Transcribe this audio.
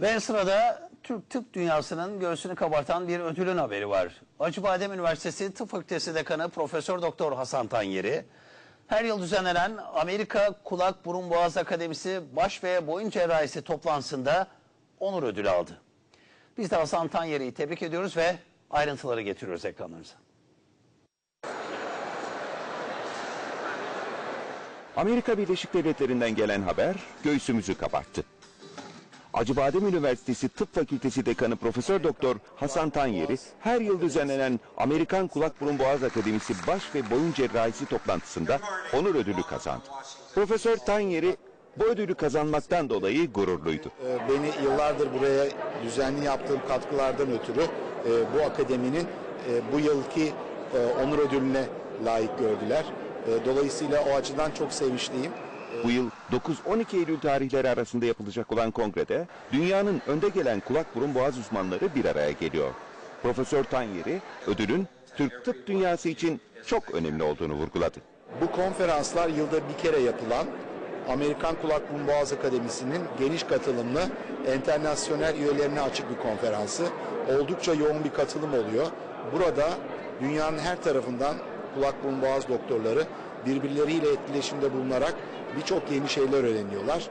Ve sırada Türk tıp dünyasının göğsünü kabartan bir ödülün haberi var. Acıbadem Üniversitesi Tıp Fakültesi Dekanı Profesör Doktor Hasan Tanyeri, her yıl düzenlenen Amerika Kulak Burun Boğaz Akademisi Baş ve Boyun Cerrahisi toplantısında onur ödülü aldı. Biz de Hasan Tanyeri'yi tebrik ediyoruz ve ayrıntıları getiriyoruz ekranlarınıza. Amerika Birleşik Devletleri'nden gelen haber göğsümüzü kabarttı. Acıbadem Üniversitesi Tıp Fakültesi Dekanı Profesör Doktor Hasan Tanyeri her yıl düzenlenen Amerikan Kulak Burun Boğaz Akademisi Baş ve Boyun Cerrahisi toplantısında onur ödülü kazandı. Profesör Tanyeri bu ödülü kazanmaktan dolayı gururluydu. Ee, Beni yıllardır buraya düzenli yaptığım katkılardan ötürü e, bu akademinin e, bu yılki e, onur ödülüne layık gördüler. Dolayısıyla o açıdan çok sevinçliyim. Bu yıl 9-12 Eylül tarihleri arasında yapılacak olan kongrede dünyanın önde gelen kulak burun boğaz uzmanları bir araya geliyor. Profesör Tanyeri ödülün Türk tıp dünyası için çok önemli olduğunu vurguladı. Bu konferanslar yılda bir kere yapılan Amerikan Kulak Burun Boğaz Akademisi'nin geniş katılımlı enternasyonel üyelerine açık bir konferansı. Oldukça yoğun bir katılım oluyor. Burada dünyanın her tarafından kulak burun boğaz doktorları birbirleriyle etkileşimde bulunarak birçok yeni şeyler öğreniyorlar.